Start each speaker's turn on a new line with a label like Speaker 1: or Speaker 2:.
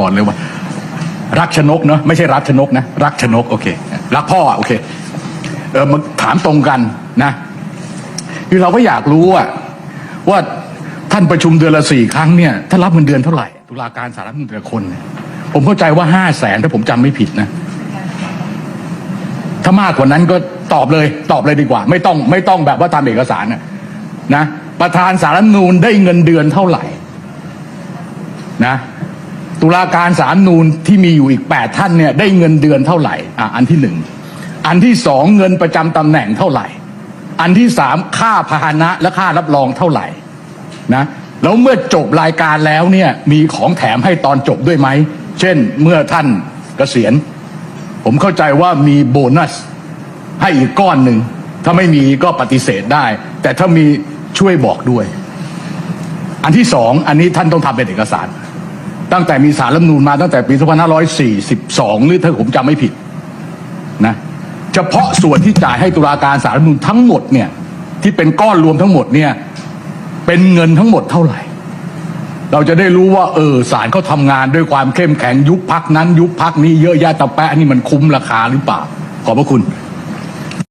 Speaker 1: ก่อนเลยว่า รักชนกเนาะไม่ใช่รักชนกนะ รักชนกโอเค รักพ่อโอเคเออมาถามตรงกันนะคือเราก็อยากรู้อะว่าท่านประชุมเดือนละสี่ครั้งเนี่ยท่านรับเงินเดือนเท่าไหร่ ตุลาการสารรัฐมนต่ละคนเนี่ยผมเข้าใจว่าห้าแสนถ้าผมจำไม่ผิดนะ ถ้ามากกว่านั้นก็ตอบเลย ตอบเลยดีกว่า ไม่ต้องไม่ต้องแบบว่าตามเอกสารนะนะประธานสารรัฐมนูญได้เงินเดือนเท่าไหร่ นะ ตุลาการสารรัฐธรรมนูญที่มีอยู่อีกแปดท่านเนี่ยได้เงินเดือนเท่าไหร่อะอันที่หนึ่งอันที่สองเงินประจำตำแหน่งเท่าไหร่ อันที่สามค่าพาหนะและค่ารับรองเท่าไหร่นะแล้วเมื่อจบรายการแล้วเนี่ยมีของแถมให้ตอนจบด้วยไหม เช่นเมื่อท่านเกษียณ ผมเข้าใจว่ามีโบนัสให้อีกก้อนหนึ่ง ถ้าไม่มีก็ปฏิเสธได้ แต่ถ้ามีช่วยบอกด้วย อันที่สองอันนี้ท่านต้องทำเป็นเอกสาร ตั้งแต่มีสารรัฐมนูญมาตั้งแต่ปี 2542 หรือถ้าผมจำไม่ผิดนะเฉพาะส่วนที่จ่ายให้ตุลาการสารรัฐมนูญทั้งหมดเนี่ยที่เป็นก้อนรวมทั้งหมดเนี่ยเป็นเงินทั้งหมดเท่าไหร่ เราจะได้รู้ว่า เออศาลเขาทำงานด้วยความเข้มแข็งยุบพักนั้น ยุบพักนี้เยอะแยะตะแปะนี่มันคุ้มราคาหรือเปล่า ขอบพระคุณ